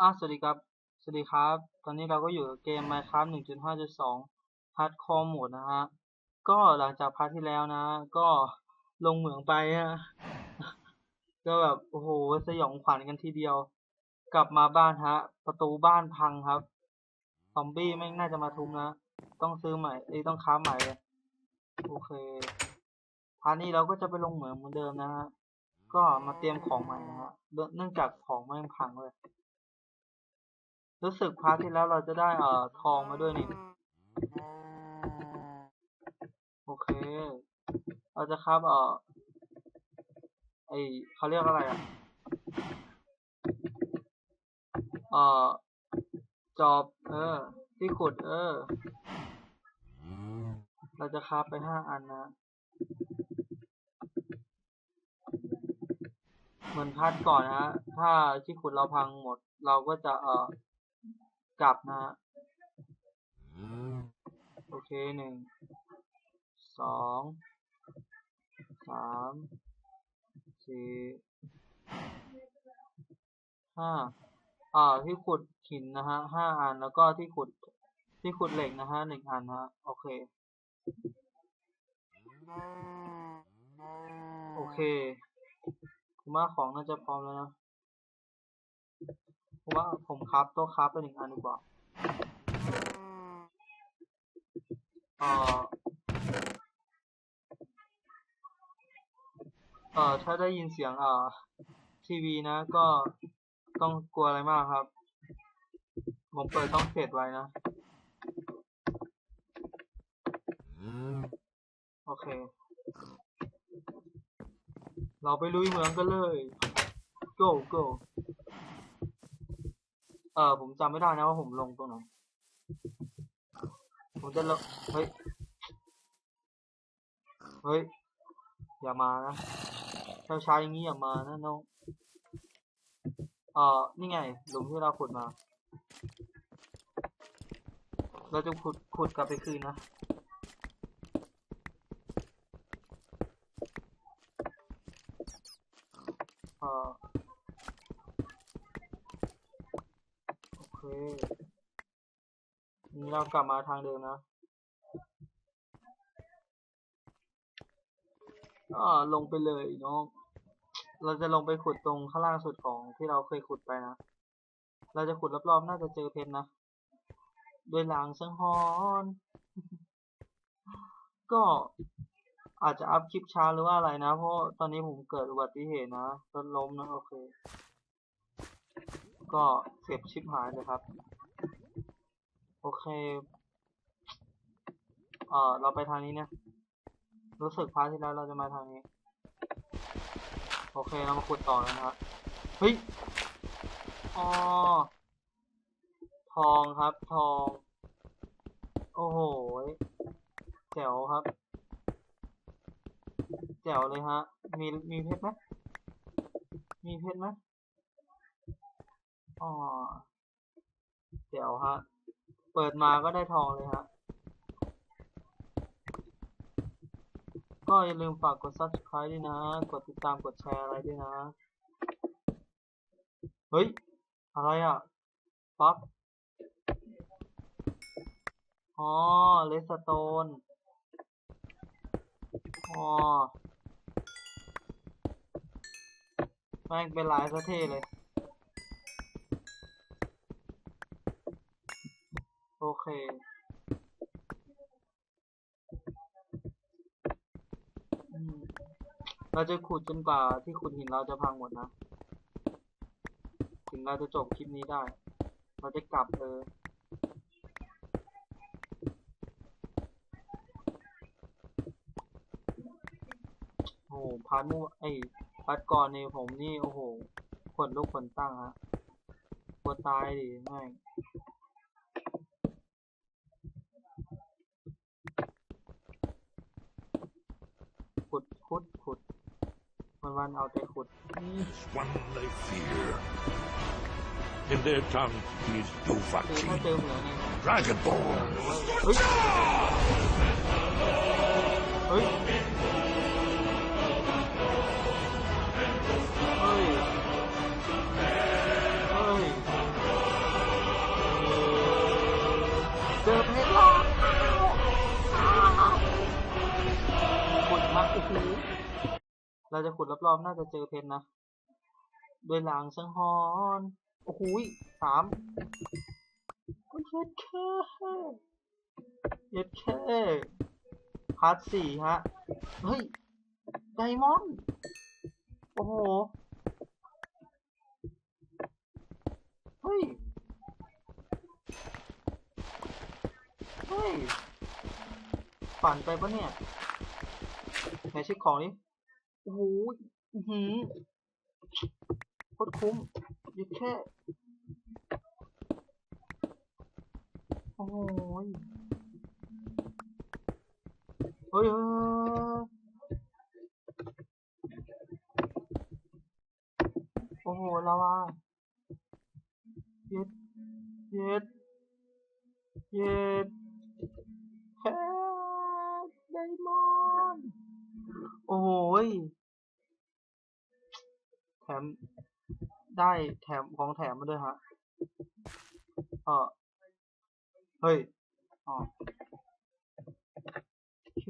อะสวัสดีครับ สวัสดีครับ ตอนนี้เราก็อยู่กับเกม Minecraft 1.5.2 Hardcore Mode นะฮะ ก็หลังจากพาร์ทที่แล้วนะ ก็ลงเหมืองไปฮะ ก็แบบ โอ้โห สยองขวัญกันทีเดียว กลับมาบ้านฮะ ประตูบ้านพังครับ ซอมบี้แม่น่าจะมาทุบนะ ต้องซื้อใหม่เอ้ยต้องค้าใหม่เลยโอเค พาร์ทนี้เราก็จะไปลงเหมืองเหมือนเดิมนะฮะ ก็มาเตรียมของใหม่นะฮะ เนื่องจากของแม่พังเลย รู้สึกพาร์ทที่แล้วเราจะได้เอ่อทองมาด้วยนี่ โอเค เราจะครับเอ่อไอเขาเรียกอะไรอะ เอ่อ จอบ เออ ที่ขุด เออ เราจะคราฟไปห้าอันนะเหมือนพัดก่อนนะฮะ ถ้าที่ขุดเราพังหมด เราก็จะเอ่อ กลับนะฮะโอเคหนึ่งสองสามสี่ห้าอ่าที่ขุดหินนะฮะห้าอันแล้วก็ที่ขุดที่ขุดเหล็กนะฮะหนึ่งอันฮะโอเค โอเคผมว่าของน่าจะพร้อมแล้วนะ ผมว่าผมคราฟโต๊ะคราฟไปหนึ่งอันดีกว่าเอ่อเอ่อถ้าได้ยินเสียงเอ่อทีวีนะ ก็ต้องกลัวอะไรมากครับ ผมเปิดต้องเฟดไว้นะ โอเค เราไปลุยเมืองกันเลย go go เออผมจำไม่ได้นะว่าผมลงตรงไหน ผมจะลง เฮ้ย เฮ้ย อย่ามานะเช้าช้าอย่างนี้อย่ามานะน้อง เอ่อนี่ไงหลุมที่เราขุดมา เราจะขุดขุดกลับไปคืนนะเอ่อ โอ เคนี่เรากลับมาทางเดิมนะก็ลงไปเลยน้อง เราจะลงไปขุดตรงข้างล่างสุดของที่เราเคยขุดไปนะ เราจะขุดรอบๆ น่าจะเจอเพชรนะ โดยหลังสังหรณ์ก็อาจจะอัพคลิปช้าหรือว่าอะไรนะ เพราะตอนนี้ผมเกิดอุบัติเหตุนะรถล้มนะ โอเค ก็เสียบชิปหายเลยครับ โอเค เอ่อเราไปทางนี้นะ รู้สึกพาร์ทที่แล้วเราจะมาทางนี้ โอเคเรามาขุดต่อนะครับ เฮ้ย อ๋อ ทองครับทอง โอ้โหแจ๋วครับแจ๋วเลยฮะ มีมีเพชรไหมมีเพชรไหม อ๋อแจ๋วฮะ เปิดมาก็ได้ทองเลยฮะ ก็อย่าลืมฝากกด subscribe ด้วยนะ กดติดตามกดแชร์อะไรด้วยนะ เฮ้ย อะไรอะปั๊บอ๋อ เลสโตน อ๋อ แม่งเป็นลายซะเท่เลย อเค เราจะขุดจนกว่าที่ขุดหินเราจะพังหมดนะ ถึงเราจะจบคลิปนี้ได้ เราจะกลับเออโอ้โหพาร์ทมูไอ้พาร์ทก่อนนี่ผมนี่ โอ้โหขนลุกขนตั้งฮะกลัวตายดิไม่ one out I hood. Each one they fear. In their tongue, he is Dovahkiin. Dragonborn. เราจะขุดรอบๆน่าจะเจอเพชรนะโดยหลังสังหรณ์โอ้โหยสามเย็ดแค่เย็ดแค่พาร์ทสี่ฮะ เฮ้ย ไดมอนด์ โอ้โห เฮ้ย เฮ้ยฝันไปปะเนี่ย ไหนเช็คของดิ โอ้โหอือหือโคตรคุ้มยึดแค่โอ้โหยเฮ้ยเฮ้ยโอ้โหลาวาเย็ดเย็ดเย็ดแฮกไดมอนด์โอ้โหย มได้แถมของแถมมาด้วยฮะเออเฮ้ยอ๋อโอเค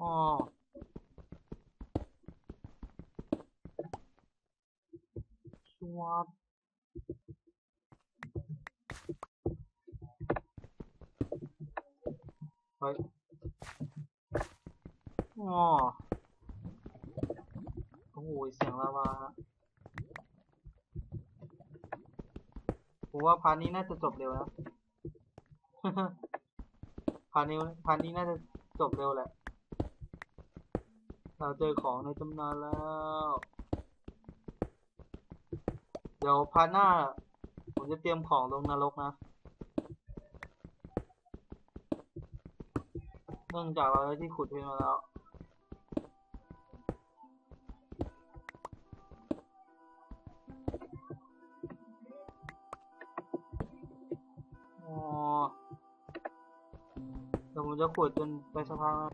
อ๋อสวัสดเฮ้ยอ๋อโอ้โหเสียงลาวาฮะผมว่าพาร์ทนี้น่าจะจบเร็วนะพาร์ทนี้พาร์ทนี้น่าจะจบเร็วแหละ เราเจอของในตำนานแล้ว เดี๋ยวพาร์ทหน้า ผมจะเตรียมของลงนรกนะ เนื่องจากเราได้ที่ขุดเพชรมาแล้ว อ๋อเดี๋ยวผมจะขุดจนไปสักพักนะ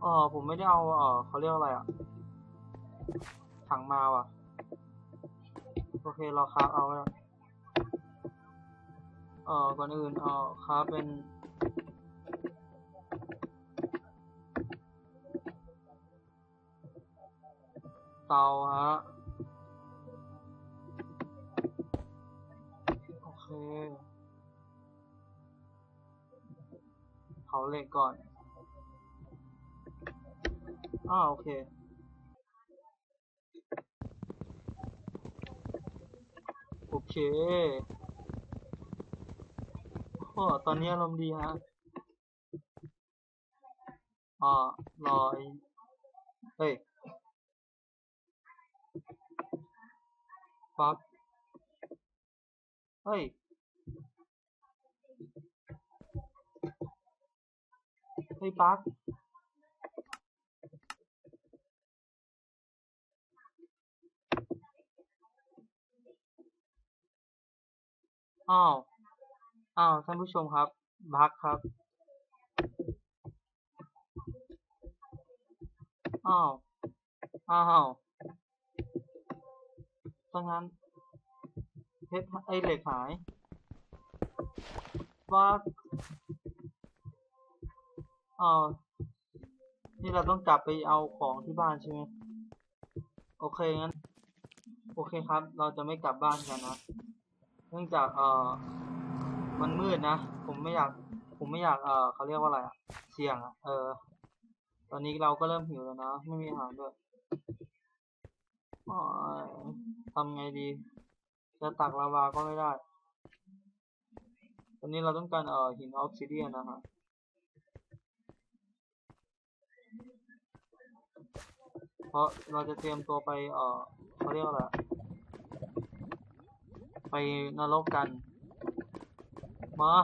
เออผมไม่ได้เอาเออเขาเรียกอะไรอะ ถังมาว่ะ โอเค เราคราฟเอาแล้วเออก่อนอื่นเออคราฟเป็น เตาฮะ โอเค เผาเหล็กก่อน อ้าวโอเคโอเคโอ้ตอนนี้อารมณ์ดีฮะอ่ารอไอ้เฮ้ย ปั๊บ เฮ้ย เฮ้ยปั๊บอ้าว อ้าวท่านผู้ชมครับ บักครับ อ้าว อ้าว ถ้างั้นเพชรไอเหล็กหายบักอ้าวนี่เราต้องกลับไปเอาของที่บ้านใช่ไหมโอเคงั้น โอเคครับ เราจะไม่กลับบ้านกันนะ เนื่องจากเอ่อมันมืดนะ ผมไม่อยาก ผมไม่อยาก เอ่อเขาเรียกว่าอะไรอะเสี่ยงอะเออ ตอนนี้เราก็เริ่มหิวแล้วนะ ไม่มีอาหารด้วย ทำไงดี จะตักลาวาก็ไม่ได้ตอนนี้เราต้องการเอ่อหินออฟซิเดียนนะฮะเพราะเราจะเตรียมตัวไปเอ่อเขาเรียกว่าอะไรไปนรกกัน มา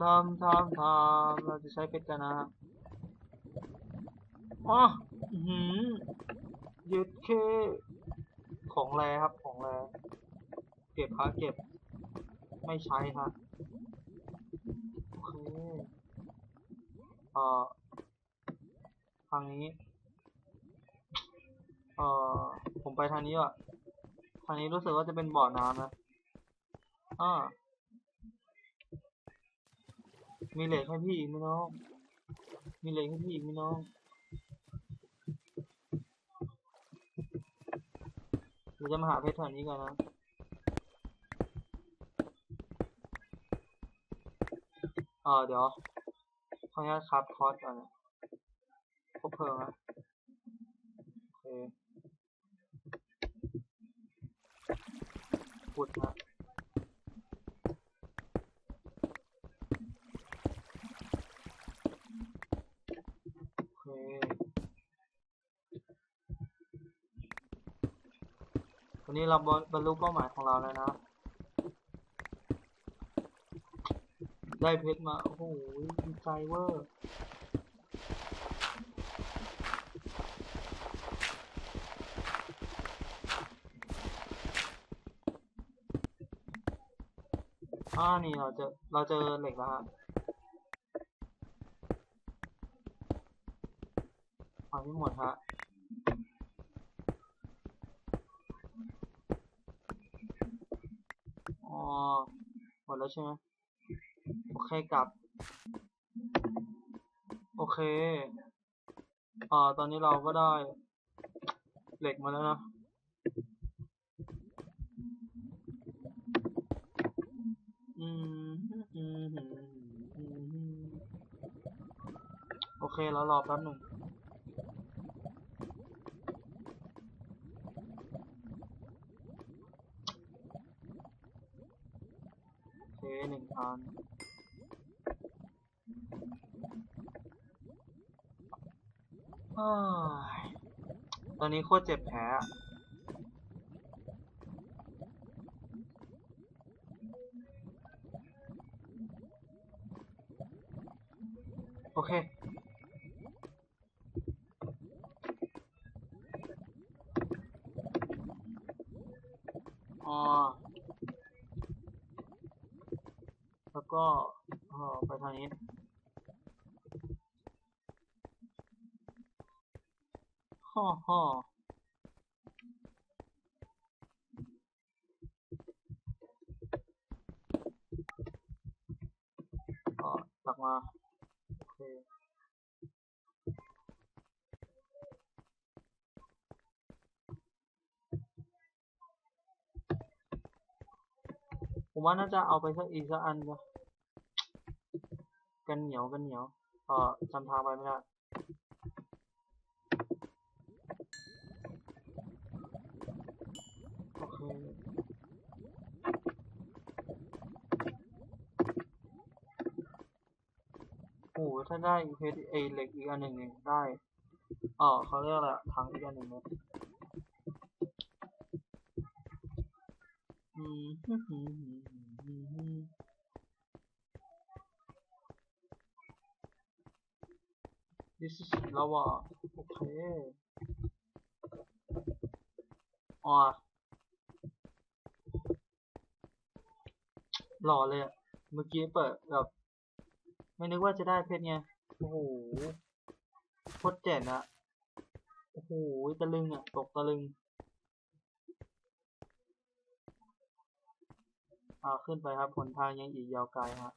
ทำทำทำเราจะใช้เพชรกันนะฮะอ๋ออื้อหือ ยึดเคของแรครับของแรเก็บฮะเก็บ ไม่ใช้ฮะโอเคเอ่อทางนี้ เอ่อผมไปทางนี้อะทางนี้รู้สึกว่าจะเป็นบ่อน้ำนะอ่ามีเหล็กให้พี่อีกไหมน้อง มีเหล็กให้พี่อีกไหมน้อง เรา จะมาหาเพชรแถวนี้กันนะเออเดี๋ยวขออนุญาตครับคอร์สก่อนนะพบเพลิงอะโอเคพุดนะโอเค วันนี้เราบรรลุเป้าหมายของเราแล้วนะ ได้เพชรมา โอ้โหดีใจเวอร์อ่านี่เราเจอเราเจอเหล็กแล้วฮะเอาที่หมดฮะ อ๋อ หมดแล้วใช่ไหมโอเคกลับ โอเคอ่าตอนนี้เราก็ได้ เหล็กมาแล้วนะอืมอืมโอเค แล้วรอแป๊บหนึ่ง โอเคหนึ่งอัน เฮ้ยต อนนี้โคตรเจ็บแผลโอเค อ๋อ แล้วก็เอ่อไปทางนี้ ฮ่อฮ่อ ปักมา โอเคผมว่าน่าจะเอาไปสักอีกสักอันนะกันเหนียวกันเหนียวเออจำทางไปไม่ได้ โอเค โอ้โห ถ้าได้เพชรไอเหล็กอีกอันหนึ่งเนี่ยได้เออเขาเรียกอะไรอะถังอีกอันหนึ่งเนี่ยอืมฮึ่มฮึ่มฮึ่มฮึ่มฮึ่ม This is lava โอเคอ๋อหล่อเลยอะเมื่อกี้เปิดแบบ ไม่นึกว่าจะได้เพชรไงโอ้โหโคตรเจ๋งอะโอ้โหตะลึงอะตกตะลึงอ่าขึ้นไปครับหนทางยังอีกยาวไกลฮะ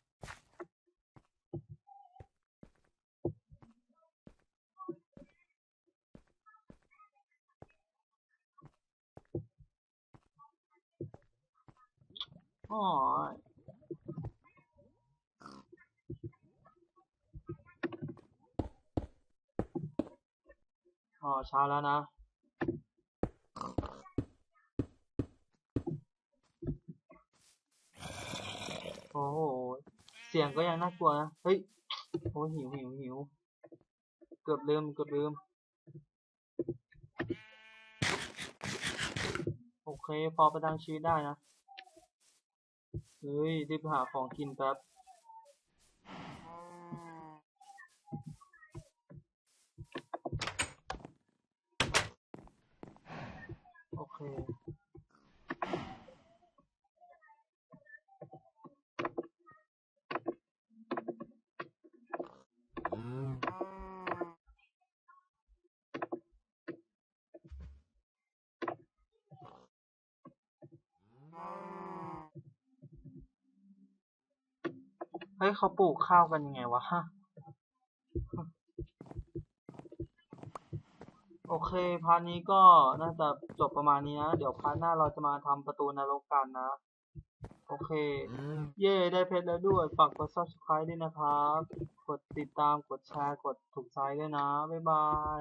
อ๋อ อ๋อเช้าแล้วนะ โอ้โห เสียงก็ยังน่ากลัวนะ เฮ้ย โอ้หิวหิวหิว เกือบลืมเกือบลืม โอเค พอประทังชีวิตได้นะ เฮ้ยรีบหาของกินแป๊บ เฮ้ยเขาปลูกข้าวกันยังไงวะโอ เคพาร์ทนี้ก็น่าจะจบประมาณนี้นะ เดี๋ยวพาร์ทหน้าเราจะมาทำประตูนรกกันนะ โอเค เย่ได้เพชรแล้วด้วย ฝากกด subscribe ด้วยนะครับ กดติดตาม กดแชร์ กดถูกใจด้วยนะ บ๊ายบาย